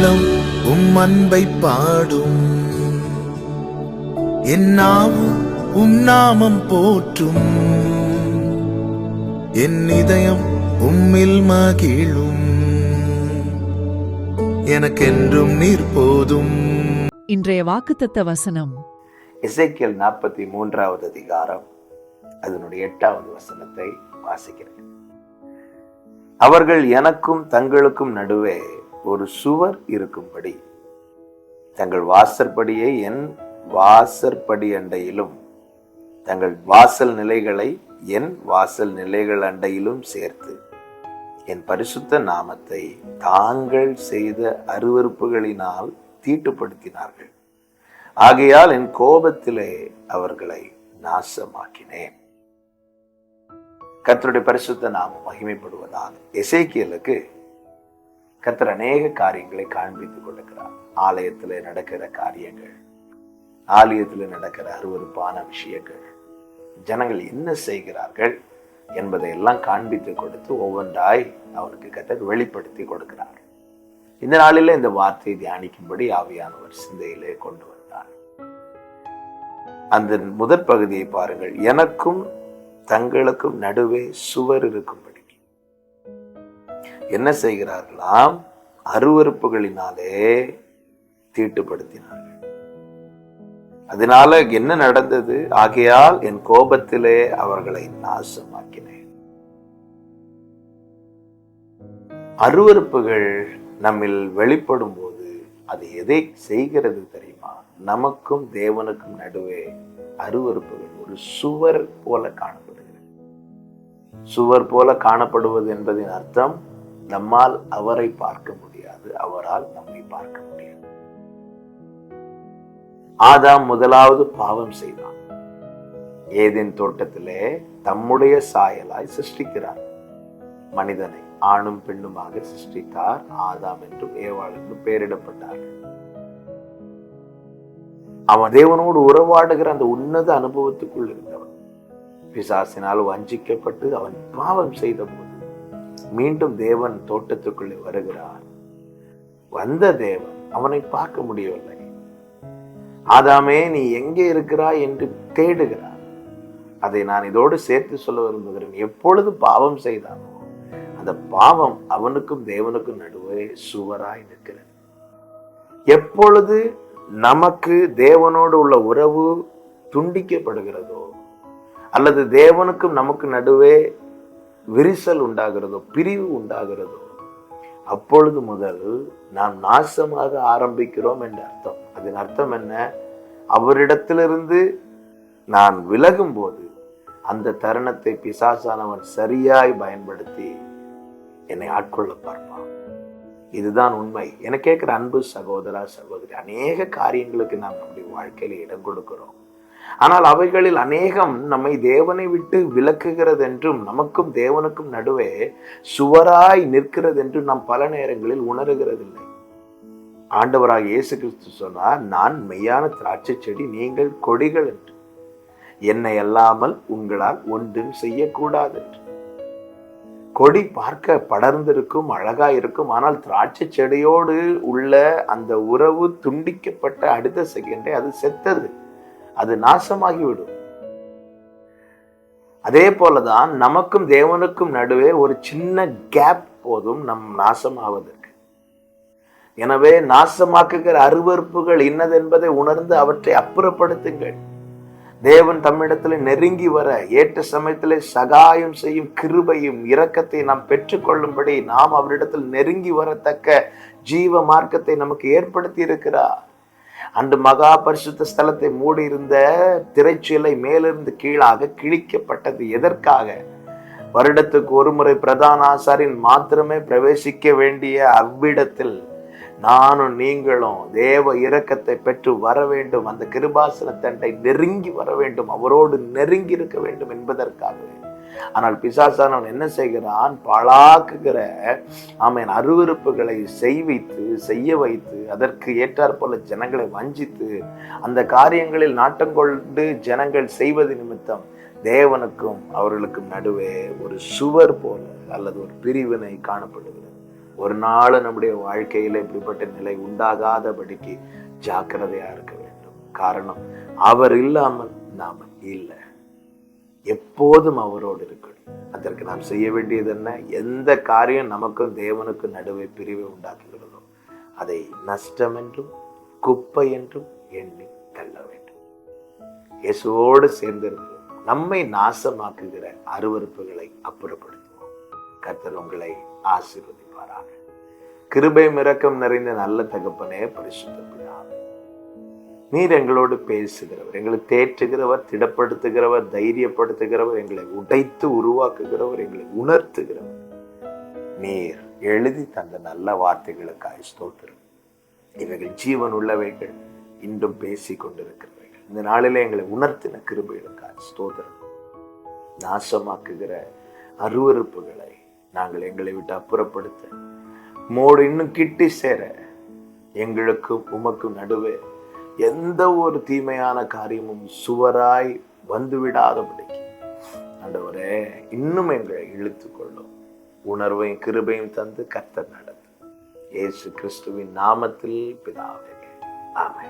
உள்ளம் உம் அன்பை பாடும். என் நாவும் உம் நாமம் போற்றும். என் இதயம் உம்மில் மகிழும். எனக்கென்றும் நீர் போதும். இன்றைய வாக்குத்தத்த வசனம். எசேக்கியல் நாற்பத்தி மூன்றாவது அதிகாரம். அதனுடைய எட்டாவது வசனத்தை வாசிக்கிறேன். அவர்கள் எனக்கும் தங்களுக்கும் நடுவே ஒரு சுவர் இருக்கும்படி. தங்கள் வாசற்படியை என் வாசற்படி அண்டையிலும் தங்கள் வாசல் நிலைகளை என் வாசல் நிலைகள் அண்டையிலும் சேர்த்து என் பரிசுத்த நாமத்தை தாங்கள் செய்த அருவருப்புகளினால் தீட்டுப்படுத்தினார்கள். ஆகையால் என் கோபத்திலே அவர்களை நாசமாக்கினேன். கர்த்தருடைய பரிசுத்த நாமம் மகிமைப்படுவதாக எசேக்கியலுக்கு கத்தர் அநேக காரியங்களை காண்பித்துக் கொடுக்கிறார் ஆலயத்தில் நடக்கிற காரியங்கள் ஆலயத்தில் நடக்கிற அருவருப்பான விஷயங்கள் ஜனங்கள் என்ன செய்கிறார்கள் என்பதை எல்லாம் காண்பித்து கொடுத்து ஒவ்வொன்றாய் அவனுக்கு கத்தர் வெளிப்படுத்தி கொடுக்கிறார். இந்த நாளில இந்த வார்த்தையை தியானிக்கும்படி ஆவியானவர் சிந்தையிலே கொண்டு வந்தார். அந்த முதற் பகுதியை பாருங்கள். எனக்கும் தங்களுக்கும் நடுவே சுவர் இருக்கும்படி என்ன செய்கிறார்களாம்? அருவருப்புகளினாலே தீட்டுப்படுத்தினார்கள். அதனால என்ன நடந்தது? ஆகையால் என் கோபத்திலே அவர்களை நாசமாக்கினேன். அருவருப்புகள் நம்மில் வெளிப்படும் போது அது எதை செய்கிறது தெரியுமா? நமக்கும் தேவனுக்கும் நடுவே அருவருப்புகள் ஒரு சுவர் போல காணப்படுகிறது. சுவர் போல காணப்படுவது என்பதின் அர்த்தம் நம்மால் அவரை பார்க்க முடியாது அவரால் நம்மை பார்க்க முடியாது. ஆதாம் முதலாவது பாவம் செய்தான். ஏதேன் தோட்டத்திலே தம்முடைய சாயலாய் சிருஷ்டிக்கிறார். மனிதனை ஆணும் பெண்ணுமாக சிருஷ்டித்தார் ஆதாம் என்றும் ஏவாள் என்றும் பெயரிடப்பட்டார்கள் அவன் தேவனோடு உறவாடுகிற அந்த உன்னத அனுபவத்துக்குள் இருந்தவன். பிசாசினால் வஞ்சிக்கப்பட்டு அவன் பாவம் செய்த போது மீண்டும் தேவன் தோட்டத்துக்குள்ளே வருகிறார். வந்த தேவன் அவனை பார்க்க முடியவில்லை. ஆதாமே நீ எங்கே இருக்கிறாய்? என்று தேடுகிறார். அதை நான் இதோடு சேர்த்து சொல்ல விரும்புகிறேன். எப்பொழுது பாவம் செய்தானோ அந்த பாவம் அவனுக்கும் தேவனுக்கும் நடுவே சுவராய் நிற்கிறது. எப்பொழுது நமக்கு தேவனோடு உள்ள உறவு துண்டிக்கப்படுகிறதோ அல்லது தேவனுக்கும் நமக்கு நடுவே விரிசல் உண்டாகிறதோ பிரிவு உண்டாகிறதோ அப்பொழுது முதல் நாம் நாசமாக ஆரம்பிக்கிறோம் என்ற அர்த்தம். அதன் அர்த்தம் என்ன? அவரிடத்திலிருந்து நான் விலகும் போது அந்த தருணத்தை பிசாசானவன் சரியாய் பயன்படுத்தி என்னை ஆட்கொள்ள பார்ப்பான். இதுதான் உண்மை. என கேட்கிற அன்பு சகோதரா சகோதரி அநேக காரியங்களுக்கு நாம் நம்முடைய வாழ்க்கையில இடம் கொடுக்கிறோம். ஆனால் அவைகளில் அநேகம் நம்மை தேவனை விட்டு விலக்குகிறது என்றும் நமக்கும் தேவனுக்கும் நடுவே சுவராய் நிற்கிறது என்றும் நாம் பல நேரங்களில் உணர்கிறதில்லை. ஆண்டவராக இயேசு கிறிஸ்து சொன்னார் நான் மெய்யான திராட்சை செடி நீங்கள் கொடிகள் என்று. என்னை அல்லாமல் உங்களால் ஒன்றும் செய்யக்கூடாது என்று. கொடி பார்க்க படர்ந்திருக்கும் அழகா இருக்கும் ஆனால் திராட்சை செடியோடு உள்ள அந்த உறவு துண்டிக்கப்பட்ட அடுத்த செகண்டே அது செத்தது. அது நாசமாகிவிடும். அதே போலதான் நமக்கும் தேவனுக்கும் நடுவே ஒரு சின்ன கேப் போதும் நம் நாசமாவதற்கு. எனவே நாசமாக்குகிற அருவறுப்புகள் இன்னதென்பதை உணர்ந்து அவற்றை அப்புறப்படுத்துங்கள். தேவன் தம்மிடத்தில் நெருங்கி வர ஏற்ற சமயத்திலே சகாயம் செய்யும் கிருபையும் இரக்கத்தை நாம் பெற்றுக்கொள்ளும்படி நாம் அவரிடத்தில் நெருங்கி வரத்தக்க ஜீவ மார்க்கத்தை நமக்கு ஏற்படுத்தி இருக்கிறார் அந்த மகா பரிசுத்த ஸ்தலத்தை மூடியிருந்த திரைச்சீலை மேலிருந்து கீழாக கிழிக்கப்பட்டது. எதற்காக? வருடத்துக்கு ஒருமுறை பிரதான ஆசாரின் மாத்திரமே பிரவேசிக்க வேண்டிய அவ்விடத்தில் நானும் நீங்களும் தேவ இரக்கத்தை பெற்று வர வேண்டும். அந்த கிருபாசன தண்டை நெருங்கி வர வேண்டும். அவரோடு நெருங்கி இருக்க வேண்டும் என்பதற்காகவே. ஆனால் பிசாசானவன் என்ன செய்கிறான்? பாழாக்குகிற ஆமையின் அருவருப்புகளை செய்வித்து செய்ய வைத்து அதற்கு ஏற்றாற்போல ஜனங்களை வஞ்சித்து அந்த காரியங்களில் நாட்டம் கொண்டு ஜனங்கள் செய்வது நிமித்தம் தேவனுக்கும் அவர்களுக்கும் நடுவே ஒரு சுவர் போல அல்லது ஒரு பிரிவினை காணப்படுகிறது. ஒரு நாள் நம்முடைய வாழ்க்கையில இப்படிப்பட்ட நிலை உண்டாகாதபடிக்கு ஜாக்கிரதையா இருக்க வேண்டும். காரணம் அவர் இல்லாமல் நாம இல்லை. எப்போதும் அவரோடு இருக்கணும். அதற்கு நாம் செய்ய வேண்டியது என்ன? எந்த காரியம் நமக்கும் தேவனுக்கும் நடுவே பிரிவை உண்டாக்குகிறதோ அதை நஷ்டம் என்றும் குப்பை என்றும் எண்ணி தள்ள வேண்டும். இயேசுவோடு சேர்ந்திருந்து நம்மை நாசமாக்குகிற அருவருப்புகளை அப்புறப்படுத்துவோம். கர்த்தர் உங்களை ஆசீர்வதிப்பாராக. கிருபை மிரக்கம் நிறைந்த நல்ல தகப்பனே பரிசுத்தப்படும் நீர் எங்களோடு பேசுகிறவர் எங்களை தேற்றுகிறவர் திடப்படுத்துகிறவர் தைரியப்படுத்துகிறவர் எங்களை உடைத்து உருவாக்குகிறவர் எங்களை உணர்த்துகிறவர். நீர் எழுதி தந்த நல்ல வார்த்தைகளுக்காக ஸ்தோத்திரம். இவைகள் ஜீவன் உள்ளவைகள் இன்றும் பேசி கொண்டிருக்கிறவைகள். இந்த நாளிலே எங்களை உணர்த்தின கிருபைகளுக்காக ஸ்தோத்திரம். நாசமாக்குகிற அருவருப்புகளை நாங்கள் எங்களை விட்டு அப்புறப்படுத்த. மோடு இன்னும் கிட்டி சேர எங்களுக்கும் உமக்கும் நடுவே எந்த ஒரு தீமையான காரியமும் சுவராய் வந்துவிடாதபடிக்கு ஆண்டவரே இன்னும் எங்களை இழுத்துக்கொள்ளும். உணர்வையும் கிருபையும் தந்து கர்த்தர் நடத்து இயேசு கிறிஸ்துவின் நாமத்தில் பிதாவே. ஆமை